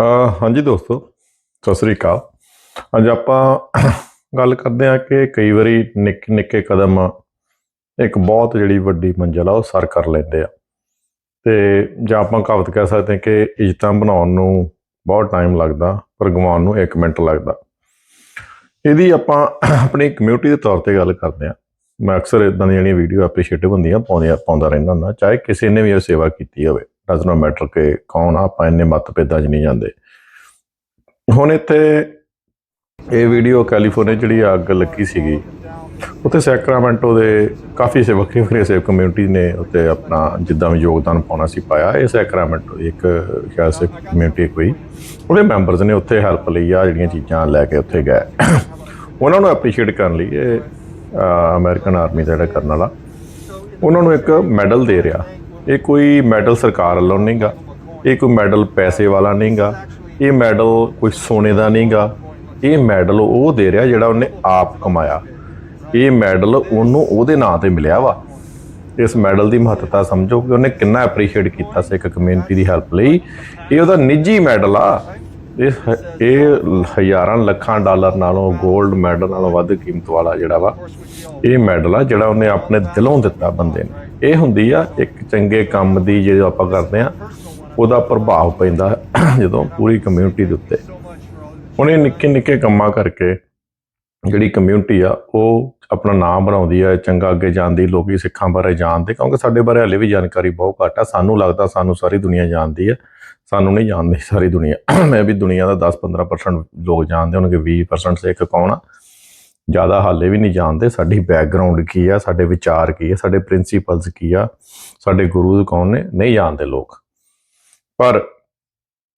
ਹਾਂਜੀ ਦੋਸਤੋ, ਸਤਿ ਸ੍ਰੀ ਅਕਾਲ। ਅੱਜ ਆਪਾਂ ਗੱਲ ਕਰਦੇ ਹਾਂ ਕਿ ਕਈ ਵਾਰੀ ਨਿੱਕੇ ਨਿੱਕੇ ਕਦਮ ਇੱਕ ਬਹੁਤ ਜਿਹੜੀ ਵੱਡੀ ਮੰਜ਼ਿਲ ਆ, ਉਹ ਸਰ ਕਰ ਲੈਂਦੇ ਆ। ਤੇ ਜਾਂ ਆਪਾਂ ਕਹਾਵਤ ਕਹਿ ਸਕਦੇ ਹਾਂ ਕਿ ਇੱਜ਼ਤਾਂ ਬਣਾਉਣ ਨੂੰ ਬਹੁਤ ਟਾਈਮ ਲੱਗਦਾ, ਪਰ ਗਵਾਉਣ ਨੂੰ 1 ਮਿੰਟ ਲੱਗਦਾ। ਇਹਦੀ ਆਪਾਂ ਆਪਣੀ ਕਮਿਊਨਿਟੀ ਦੇ ਤੌਰ ਤੇ ਗੱਲ ਕਰਦੇ ਹਾਂ। ਮੈਂ ਅਕਸਰ ਇਦਾਂ ਦੀਆਂ ਜਿਹੜੀਆਂ ਵੀਡੀਓ ਐਪਰੀਸ਼ੀਏਟਿਵ ਹੁੰਦੀਆਂ, ਪਾਉਂਦੀਆਂ, ਪਾਉਂਦਾ ਰਹਿੰਦਾ ਹੁੰਦਾ, ਚਾਹੇ ਕਿਸੇ ਨੇ ਵੀ ਇਹ ਸੇਵਾ ਕੀਤੀ ਹੋਵੇ। ਡਸ ਨੋ ਮੈਟਰ ਕਿ ਕੌਣ ਆ? ਆਪਾਂ ਇੰਨੇ ਮਤਭੇਦਾਂ 'ਚ ਨਹੀਂ ਜਾਂਦੇ। ਹੁਣ ਇੱਥੇ ਇਹ ਵੀਡੀਓ ਕੈਲੀਫੋਰਨੀਆ 'ਚ ਜਿਹੜੀ ਅੱਗ ਲੱਗੀ ਸੀਗੀ, ਉੱਥੇ ਸੈਕਰਾਮੈਂਟੋ ਦੇ ਕਾਫੀ ਸੇ ਵੱਖਰੇ ਵੱਖਰੇ ਸੇਵ ਕਮਿਊਨਿਟੀ ਨੇ ਉੱਤੇ ਆਪਣਾ ਜਿੱਦਾਂ ਵੀ ਯੋਗਦਾਨ ਪਾਉਣਾ ਸੀ ਪਾਇਆ। ਇਹ ਸੈਕਰਾਮੈਂਟੋ ਇੱਕ ਖਿਆਲ ਸੇ ਕਮਿਊਨਿਟੀ ਕੋਈ। ਉਹਦੇ ਮੈਂਬਰਸ ਨੇ ਉੱਥੇ ਹੈਲਪ ਲਈ ਆ, ਜਿਹੜੀਆਂ ਚੀਜ਼ਾਂ ਲੈ ਕੇ ਉੱਥੇ ਗਏ। ਉਹਨਾਂ ਨੂੰ ਐਪਰੀਸ਼ੀਏਟ ਕਰਨ ਲਈ ਇਹ ਅਮਰੀਕਨ ਆਰਮੀ ਦਾ ਜਿਹੜਾ ਕਰਨ ਵਾਲਾ ਉਹਨਾਂ ਨੂੰ ਇੱਕ ਮੈਡਲ ਦੇ ਰਿਹਾ। ਇਹ ਕੋਈ ਮੈਡਲ ਸਰਕਾਰ ਵੱਲੋਂ ਨਹੀਂਗਾ, ਇਹ ਕੋਈ ਮੈਡਲ ਪੈਸੇ ਵਾਲਾ ਨਹੀਂਗਾ, ਇਹ ਮੈਡਲ ਕੋਈ ਸੋਨੇ ਦਾ ਨਹੀਂਗਾ, ਇਹ ਮੈਡਲ ਉਹ ਦੇ ਰਿਹਾ ਜਿਹੜਾ ਉਹਨੇ ਆਪ ਕਮਾਇਆ। ਇਹ ਮੈਡਲ ਉਹਨੂੰ ਉਹਦੇ ਨਾਂ ਤੇ ਮਿਲਿਆ ਵਾ। ਇਸ ਮੈਡਲ ਦੀ ਮਹੱਤਤਾ ਸਮਝੋ ਕਿ ਉਹਨੇ ਕਿੰਨਾ ਐਪਰੀਸ਼ੀਏਟ ਕੀਤਾ ਸਿੱਖ ਕਮਿਊਨਿਟੀ ਦੀ ਹੈਲਪ ਲਈ। ਇਹ ਉਹਦਾ ਨਿੱਜੀ ਮੈਡਲ ਆ। ਇਹ ਇਹ ਹਜ਼ਾਰਾਂ ਲੱਖਾਂ ਡਾਲਰ ਨਾਲੋਂ 골ਡ ਮੈਡਲ ਨਾਲੋਂ ਵੱਧ ਕੀਮਤ ਵਾਲਾ ਜਿਹੜਾ ਵਾ, ਇਹ ਮੈਡਲ ਆ ਜਿਹੜਾ ਉਹਨੇ ਆਪਣੇ ਦਿਲੋਂ ਦਿੱਤਾ ਬੰਦੇ ਨੂੰ। ਇਹ ਹੁੰਦੀ ਆ, ਇੱਕ ਚੰਗੇ ਕੰਮ ਦੀ ਜਦੋਂ ਆਪਾਂ ਕਰਦੇ ਆ, ਉਹਦਾ ਪ੍ਰਭਾਵ ਪੈਂਦਾ ਜਦੋਂ ਪੂਰੀ ਕਮਿਊਨਿਟੀ ਦੇ ਉੱਤੇ। ਹੁਣ ਇਹ ਨਿੱਕੇ ਨਿੱਕੇ ਕੰਮਾਂ ਕਰਕੇ ਜਿਹੜੀ ਕਮਿਊਨਿਟੀ ਆ, ਉਹ ਆਪਣਾ ਨਾਮ ਬਣਾਉਂਦੀ ਆ, ਚੰਗਾ ਅੱਗੇ ਜਾਂਦੀ ਲੋਕੀ ਸਿੱਖਾਂ ਬਾਰੇ ਜਾਣਦੇ, ਕਿਉਂਕਿ ਸਾਡੇ ਬਾਰੇ ਹਲੇ ਵੀ ਜਾਣਕਾਰੀ ਬਹੁਤ ਘੱਟ ਆ। ਸਾਨੂੰ ਲੱਗਦਾ ਸਾਨੂੰ ਸਾਰੀ ਦੁਨੀਆ ਜਾਣਦੀ ਆ, ਸਾਨੂੰ ਨਹੀਂ ਜਾਣਦੀ ਸਾਰੀ ਦੁਨੀਆ। ਮੈਂ ਵੀ ਦੁਨੀਆ ਦਾ 10-15% ਲੋਕ ਜਾਣਦੇ ਹੋਣਗੇ 20% ਸਿੱਖ ਕੌਣ ਆ। ਜ਼ਿਆਦਾ ਹਾਲੇ ਵੀ ਨਹੀਂ ਜਾਣਦੇ ਸਾਡੀ ਬੈਕਗ੍ਰਾਉਂਡ ਕੀ ਆ, ਸਾਡੇ ਵਿਚਾਰ ਕੀ ਆ, ਸਾਡੇ ਪ੍ਰਿੰਸੀਪਲਸ ਕੀ ਆ, ਸਾਡੇ ਗੁਰੂ ਕੌਣ ਨੇ, ਨਹੀਂ ਜਾਣਦੇ ਲੋਕ। ਪਰ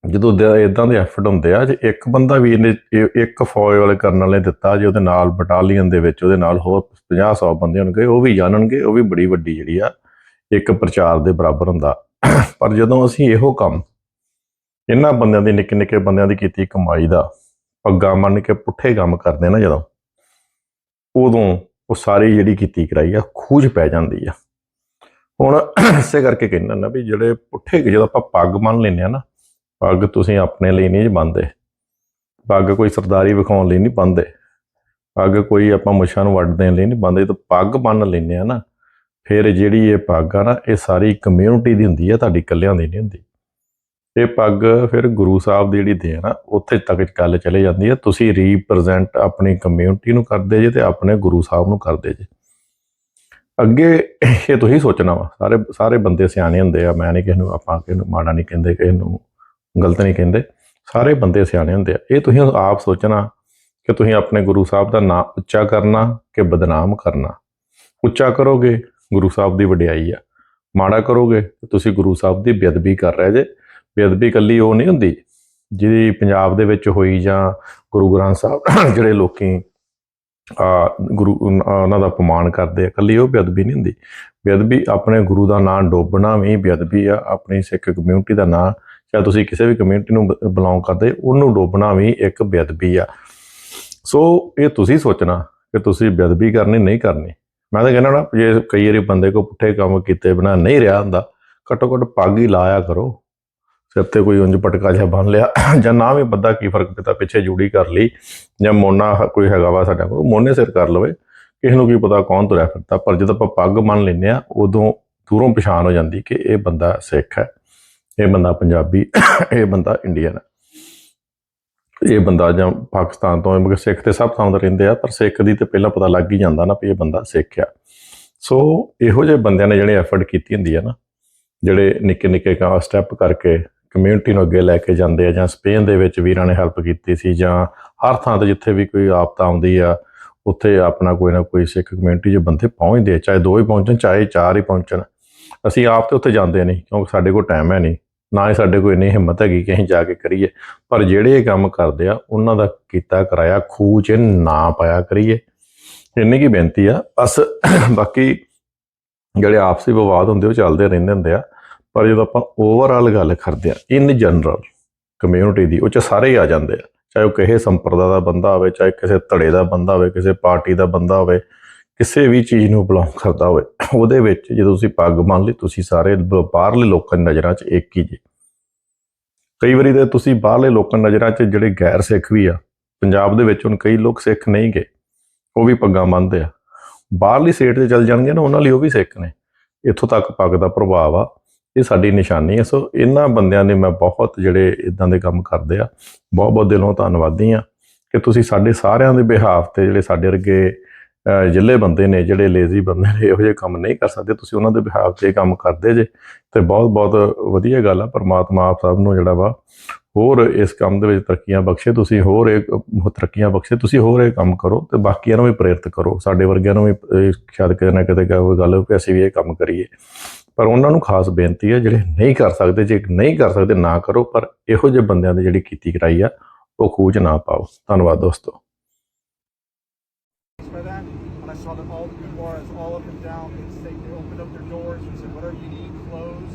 ਜਦੋਂ ਇਦਾਂ ਦੇ ਐਫਰਟ ਹੁੰਦੇ ਆ, ਜੇ ਇੱਕ ਬੰਦਾ ਵੀ ਇਹਨੇ ਇੱਕ ਫੌਜ ਵਾਲੇ ਕਰਨ ਵਾਲੇ ਦਿੱਤਾ, ਜੇ ਉਹਦੇ ਨਾਲ ਬਟਾਲੀਅਨ ਦੇ ਵਿੱਚ ਉਹਦੇ ਨਾਲ ਹੋਰ 50 100 ਬੰਦੇ ਹੋਣਗੇ, ਉਹ ਵੀ ਜਾਣਨਗੇ, ਉਹ ਵੀ ਬੜੀ ਵੱਡੀ ਜਿਹੜੀ ਆ, ਇੱਕ ਪ੍ਰਚਾਰ ਦੇ ਬਰਾਬਰ ਹੁੰਦਾ। ਪਰ ਜਦੋਂ ਅਸੀਂ ਇਹੋ ਕੰਮ ਇਹਨਾਂ ਬੰਦਿਆਂ ਦੀ ਨਿੱਕੇ ਨਿੱਕੇ ਬੰਦਿਆਂ ਦੀ ਕੀਤੀ ਕਮਾਈ ਦਾ, ਪੱਗਾ ਮੰਨ ਕੇ ਪੁੱਠੇ ਕੰਮ ਕਰਦੇ ਨਾ ਜਦੋਂ ਉਦੋਂ ਉਹ ਸਾਰੀ ਜਿਹੜੀ ਕੀਤੀ ਕਰਾਈ ਆ, ਖੂਜ ਪੈ ਜਾਂਦੀ ਆ। ਹੁਣ ਇਸੇ ਕਰਕੇ ਕਹਿੰਦਾ ਨਾ ਵੀ ਜਿਹੜੇ ਪੁੱਠੇ, ਜਦੋਂ ਆਪਾਂ ਪੱਗ ਮੰਨ ਲੈਂਦੇ ਆ ਨਾ, ਪੱਗ ਤੁਸੀਂ ਆਪਣੇ ਲਈ ਨਹੀਂ ਬੰਨਦੇ। ਪੱਗ ਕੋਈ ਸਰਦਾਰੀ ਵਿਖਾਉਣ ਲਈ ਨਹੀਂ ਬੰਨਦੇ। ਪੱਗ ਕੋਈ ਆਪਾਂ ਮੁੱਛਾਂ ਨੂੰ ਵੱਢ ਦੇਣ ਲਈ ਨਹੀਂ ਬੰਨਦੇ। ਤਾਂ ਪੱਗ ਬੰਨ ਲੈਂਦੇ ਆ ਨਾ, ਫਿਰ ਜਿਹੜੀ ਇਹ ਪੱਗ ਆ ਨਾ, ਇਹ ਸਾਰੀ ਕਮਿਊਨਿਟੀ ਦੀ ਹੁੰਦੀ ਆ, ਤੁਹਾਡੀ ਇਕੱਲਿਆਂ ਦੀ ਨਹੀਂ ਹੁੰਦੀ। ਇਹ ਪੱਗ ਫਿਰ ਗੁਰੂ ਸਾਹਿਬ ਦੀ ਜਿਹੜੀ ਦੇਣ ਆ, ਉੱਥੇ ਤੱਕ ਗੱਲ ਚਲੇ ਜਾਂਦੀ ਹੈ ਤੁਸੀਂ ਰੀਪ੍ਰੈਜ਼ੈਂਟ ਆਪਣੀ ਕਮਿਊਨਿਟੀ ਨੂੰ ਕਰਦੇ ਜੇ ਤੇ ਆਪਣੇ ਗੁਰੂ ਸਾਹਿਬ ਨੂੰ ਕਰਦੇ ਜੇ। ਅੱਗੇ ਇਹ ਤੁਸੀਂ ਸੋਚਣਾ ਵਾ, ਸਾਰੇ ਸਾਰੇ ਬੰਦੇ ਸਿਆਣੇ ਹੁੰਦੇ ਆ, ਮੈਂ ਨਹੀਂ ਕਿਸੇ ਨੂੰ, ਆਪਾਂ ਕਿਸੇ ਨੂੰ ਮਾੜਾ ਨਹੀਂ ਕਹਿੰਦੇ, ਕਿਸੇ ਨੂੰ ਗਲਤ ਨਹੀਂ ਕਹਿੰਦੇ। ਸਾਰੇ ਬੰਦੇ ਸਿਆਣੇ ਹੁੰਦੇ ਆ। ਇਹ ਤੁਸੀਂ ਆਪ ਸੋਚਣਾ ਕਿ ਤੁਸੀਂ ਆਪਣੇ ਗੁਰੂ ਸਾਹਿਬ ਦਾ ਨਾਮ ਉੱਚਾ ਕਰਨਾ ਕਿ ਬਦਨਾਮ ਕਰਨਾ। ਉੱਚਾ ਕਰੋਗੇ, ਗੁਰੂ ਸਾਹਿਬ ਦੀ ਵਡਿਆਈ ਆ। ਮਾੜਾ ਕਰੋਗੇ, ਤੁਸੀਂ ਗੁਰੂ ਸਾਹਿਬ ਦੀ ਬੇਅਦਬੀ ਕਰ ਰਹੇ ਜੇ। ਬੇਅਦਬੀ ਕੱਲੀ ਉਹ ਨਹੀਂ ਹੁੰਦੀ ਜਿਹਦੀ ਪੰਜਾਬ ਦੇ ਵਿੱਚ ਹੋਈ ਜਾਂ ਗੁਰੂ ਗ੍ਰੰਥ ਸਾਹਿਬ ਜਿਹੜੇ ਲੋਕੀ, ਆ, ਗੁਰੂ ਉਹਨਾਂ ਦਾ ਅਪਮਾਨ ਕਰਦੇ ਆ ਕੱਲੀ ਉਹ ਬੇਅਦਬੀ ਨਹੀਂ ਹੁੰਦੀ। ਬੇਅਦਬੀ ਆਪਣੇ ਗੁਰੂ ਦਾ ਨਾਮ ਡੋਬਣਾ ਵੀ ਬੇਅਦਬੀ ਆ, ਆਪਣੀ ਸਿੱਖ ਕਮਿਊਨਿਟੀ ਦਾ ਨਾਂ, ਚਾਹੇ ਤੁਸੀਂ ਕਿਸੇ ਵੀ ਕਮਿਊਨਿਟੀ ਨੂੰ ਬਿਲੋਂਗ ਕਰਦੇ, ਉਹਨੂੰ ਡੋਬਣਾ ਵੀ ਇੱਕ ਬੇਅਦਬੀ ਆ। ਸੋ ਇਹ ਤੁਸੀਂ ਸੋਚਣਾ ਕਿ ਤੁਸੀਂ ਬੇਅਦਬੀ ਕਰਨੀ, ਨਹੀਂ ਕਰਨੀ। ਮੈਂ ਤਾਂ ਕਹਿੰਦਾ ਨਾ, ਜੇ ਕਈ ਵਾਰੀ ਬੰਦੇ ਕੋ ਪੁੱਠੇ ਕੰਮ ਕੀਤੇ ਬਿਨਾ ਨਹੀਂ ਰਿਹਾ ਹੁੰਦਾ ਘੱਟੋ ਘੱਟ ਪੱਗ ਹੀ ਲਾਇਆ ਕਰੋ। ਸਿਰ ਤੇ ਕੋਈ ਉਂਝ ਪਟਕਾ ਜਿਹਾ ਬੰਨ ਲਿਆ ਜਾਂ ਨਾ ਵੀ ਬੰਦਾ ਕੀ ਫ਼ਰਕ ਪੈਂਦਾ ਪਿੱਛੇ ਜੂੜੀ ਕਰ ਲਈ ਜਾਂ ਮੋਨਾ ਕੋਈ ਹੈਗਾ ਵਾ ਸਾਡਾ ਕੋਲ, ਮੋਨੇ ਸਿਰ ਕਰ ਲਵੇ, ਕਿਸੇ ਨੂੰ ਕੀ ਪਤਾ ਕੌਣ ਤੁਰਿਆ ਫਿਰਦਾ, ਪਰ ਜਦੋਂ ਆਪਾਂ ਪੱਗ ਮੰਨ ਲੈਂਦੇ ਆ ਉਦੋਂ ਦੂਰੋਂ ਪਛਾਣ ਹੋ ਜਾਂਦੀ ਕਿ ਇਹ ਬੰਦਾ ਸਿੱਖ ਹੈ, ਇਹ ਬੰਦਾ ਪੰਜਾਬੀ, ਇਹ ਬੰਦਾ ਇੰਡੀਅਨ ਹੈ। ਇਹ ਬੰਦਾ ਜਾਂ ਪਾਕਿਸਤਾਨ ਤੋਂ ਹੈ ਸਿੱਖ ਤੇ ਸਭ ਥਾਂ ਤੇ ਰਹਿੰਦੇ ਆ, ਪਰ ਸਿੱਖ ਦੀ ਤੇ ਪਹਿਲਾਂ ਪਤਾ ਲੱਗ ਹੀ ਜਾਂਦਾ ਨਾ ਵੀ ਇਹ ਬੰਦਾ ਸਿੱਖ ਆ। ਸੋ ਇਹੋ ਜਿਹੇ ਬੰਦਿਆਂ ਨੇ ਜਿਹੜੇ ਐਫਰਟ ਕੀਤੀ ਹੁੰਦੀ ਆ ਨਾ, ਜਿਹੜੇ ਨਿੱਕੇ ਨਿੱਕੇ ਕਾ ਸਟੈਪ ਕਰਕੇ ਕਮਿਊਨਿਟੀ ਨੂੰ ਅੱਗੇ ਲੈ ਕੇ ਜਾਂਦੇ ਆ ਜਾਂ ਸਪੇਨ ਦੇ ਵਿੱਚ ਵੀਰਾਂ ਨੇ ਹੈਲਪ ਕੀਤੀ ਸੀ ਜਾਂ ਹਰ ਥਾਂ ਤੇ ਜਿੱਥੇ ਵੀ ਕੋਈ ਆਪਤਾ ਆਉਂਦੀ ਆ, ਉੱਥੇ ਆਪਣਾ ਕੋਈ ਨਾ ਕੋਈ ਸਿੱਖ ਕਮਿਊਨਿਟੀ 'ਚ ਬੰਦੇ ਪਹੁੰਚਦੇ ਆ, ਚਾਹੇ ਦੋ ਹੀ ਪਹੁੰਚਣ, ਚਾਹੇ ਚਾਰ ਹੀ ਪਹੁੰਚਣ। ਅਸੀਂ ਆਪ ਤੇ ਉੱਥੇ ਜਾਂਦੇ ਨਹੀਂ ਕਿਉਂਕਿ ਸਾਡੇ ਕੋਲ ਟਾਈਮ ਹੈ ਨਹੀਂ, ਨਾ ਹੀ ਸਾਡੇ ਕੋਲ ਇੰਨੀ ਹਿੰਮਤ ਹੈਗੀ ਕਿ ਅਸੀਂ ਜਾ ਕੇ ਕਰੀਏ। ਪਰ ਜਿਹੜੇ ਇਹ ਕੰਮ ਕਰਦੇ ਆ, ਉਹਨਾਂ ਦਾ ਕੀਤਾ ਕਰਾਇਆ, ਖੂਹ 'ਚ ਨਾ ਪਾਇਆ ਕਰੀਏ। ਇੰਨੀ ਕੀ ਬੇਨਤੀ ਆ, ਬਸ ਬਾਕੀ ਜਿਹੜੇ ਆਪਸੀ ਵਿਵਾਦ ਹੁੰਦੇ ਉਹ ਚੱਲਦੇ ਰਹਿੰਦੇ ਹੁੰਦੇ ਆ। ਪਰ ਜਦੋਂ ਆਪਾਂ ਓਵਰਆਲ ਗੱਲ ਕਰਦੇ ਆ ਇਨ ਜਨਰਲ ਕਮਿਊਨਿਟੀ ਦੀ, ਉਹ ਚ ਸਾਰੇ ਹੀ ਆ ਜਾਂਦੇ ਆ। ਚਾਹੇ ਉਹ ਕਿਸੇ ਸੰਪਰਦਾ ਦਾ ਬੰਦਾ ਹੋਵੇ, ਚਾਹੇ ਕਿਸੇ ਧੜੇ ਦਾ ਬੰਦਾ ਹੋਵੇ, ਕਿਸੇ ਪਾਰਟੀ ਦਾ ਬੰਦਾ ਹੋਵੇ, ਕਿਸੇ ਵੀ ਚੀਜ਼ ਨੂੰ ਬਿਲੋਂਗ ਕਰਦਾ ਹੋਵੇ, ਉਹਦੇ ਵਿੱਚ ਜਦੋਂ ਤੁਸੀਂ ਪੱਗ ਮੰਨ ਲਈ, ਤੁਸੀਂ ਸਾਰੇ ਬ- ਬਾਹਰਲੇ ਲੋਕਾਂ ਦੀ ਨਜ਼ਰਾਂ 'ਚ ਇੱਕ ਹੀ ਜੇ। ਕਈ ਵਾਰੀ ਤੇ ਤੁਸੀਂ ਬਾਹਰਲੇ ਲੋਕਾਂ ਨਜ਼ਰਾਂ 'ਚ ਜਿਹੜੇ ਗੈਰ ਸਿੱਖ ਵੀ ਆ, ਪੰਜਾਬ ਦੇ ਵਿੱਚ ਹੁਣ ਕਈ ਲੋਕ ਸਿੱਖ ਨਹੀਂ ਗਏ, ਉਹ ਵੀ ਪੱਗਾਂ ਮੰਨਦੇ ਆ। ਬਾਹਰਲੀ ਸਟੇਟ ਤੇ ਚੱਲ ਜਾਣਗੇ ਨਾ, ਉਹਨਾਂ ਲਈ ਉਹ ਵੀ ਸਿੱਖ ਨੇ। ਇੱਥੋਂ ਤੱਕ ਪੱਗ ਦਾ ਪ੍ਰਭਾਵ ਆ। ਇਹ ਸਾਡੀ ਨਿਸ਼ਾਨੀ ਹੈ। ਸੋ ਇਹਨਾਂ ਬੰਦਿਆਂ ਦੇ ਮੈਂ ਬਹੁਤ ਜਿਹੜੇ ਇਦਾਂ ਦੇ ਕੰਮ ਕਰਦੇ ਆ ਬਹੁਤ ਬਹੁਤ ਦਿਲੋਂ ਧੰਨਵਾਦੀ ਆ ਕਿ ਤੁਸੀਂ ਸਾਡੇ ਸਾਰਿਆਂ ਦੇ ਬਿਹਾਫ ਤੇ ਜਿਹੜੇ ਸਾਡੇ ਵਰਗੇ ਅਹ, ਜਿੱਲੇ ਬੰਦੇ ਨੇ ਜਿਹੜੇ ਲੇਜ਼ੀ ਬੰਦੇ ਨੇ ਇਹੋ ਜਿਹੇ ਕੰਮ ਨਹੀਂ ਕਰ ਸਕਦੇ। ਤੁਸੀਂ ਉਹਨਾਂ ਦੇ ਬਿਹਾਫ ਤੇ ਇਹ ਕੰਮ ਕਰਦੇ ਜੇ ਤੇ ਬਹੁਤ ਬਹੁਤ ਵਧੀਆ ਗੱਲ ਆ। ਪਰਮਾਤਮਾ ਆਪ ਸਭ ਨੂੰ ਜਿਹੜਾ ਵਾ ਹੋਰ ਇਸ ਕੰਮ ਦੇ ਵਿੱਚ ਤਰੱਕੀਆਂ ਬਖਸ਼ੇ। ਤੁਸੀਂ ਹੋਰ ਇਹ ਤਰੱਕੀਆਂ ਬਖਸ਼ੇ। ਤੁਸੀਂ ਹੋਰ ਇਹ ਕੰਮ ਕਰੋ ਤੇ ਬਾਕੀਆਂ ਨੂੰ ਵੀ ਪ੍ਰੇਰਿਤ ਕਰੋ। ਸਾਡੇ ਵਰਗਿਆਂ ਨੂੰ ਵੀ ਸ਼ਾਇਦ ਕਿਤੇ ਨਾ ਕਿਤੇ ਕੋਈ ਗੱਲ ਹੋਵੇ ਕਿ ਅਸੀਂ ਵੀ ਇਹ ਕੰਮ ਕਰੀਏ। ਪਰ ਉਹਨਾਂ ਨੂੰ ਖਾਸ ਬੇਨਤੀ ਹੈ ਜਿਹੜੇ ਨਹੀਂ ਕਰ ਸਕਦੇ ਜੇ ਨਹੀਂ ਕਰ ਸਕਦੇ ਨਾ ਕਰੋ ਪਰ ਇਹੋ ਜਿਹੇ ਬੰਦਿਆਂ ਦੀ ਜਿਹੜੀ ਕੀਤੀ ਕਰਾਈ ਆ ਉਹ ਖੂਜ ਨਾ ਪਾਓ ਧੰਨਵਾਦ ਦੋਸਤੋ for that. And I saw that all the good bars all up and down, they, say, they opened up their doors and said, whatever you need, clothes,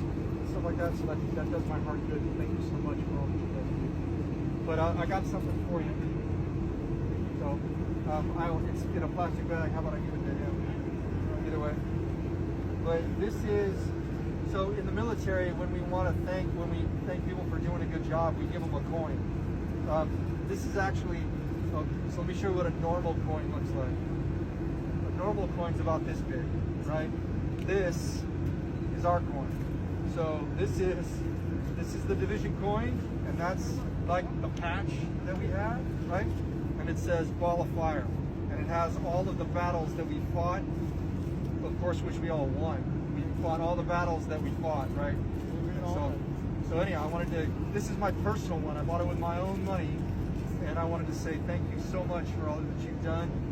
stuff like that. So that, that does my heart good. Thank you so much for all that you guys do. But uh, I got something for you. So um, I, it's in a plastic bag. How about I give it to him? Either way. But this is so in the military when we want to thank when we thank people for doing a good job, we give them a coin. Um, this is actually so, so let me show you what a normal coin looks like. A normal coin's about this big, right? This is our coin. So this is this is the division coin, and that's like the patch that we have, right? And it says ball of fire, and it has all of the battles that we fought of course, which we all won. We fought all the battles that we fought, right? So, so anyhow, I wanted to. This is my personal one. I bought it with my own money, and I wanted to say thank you so much for all that you've done.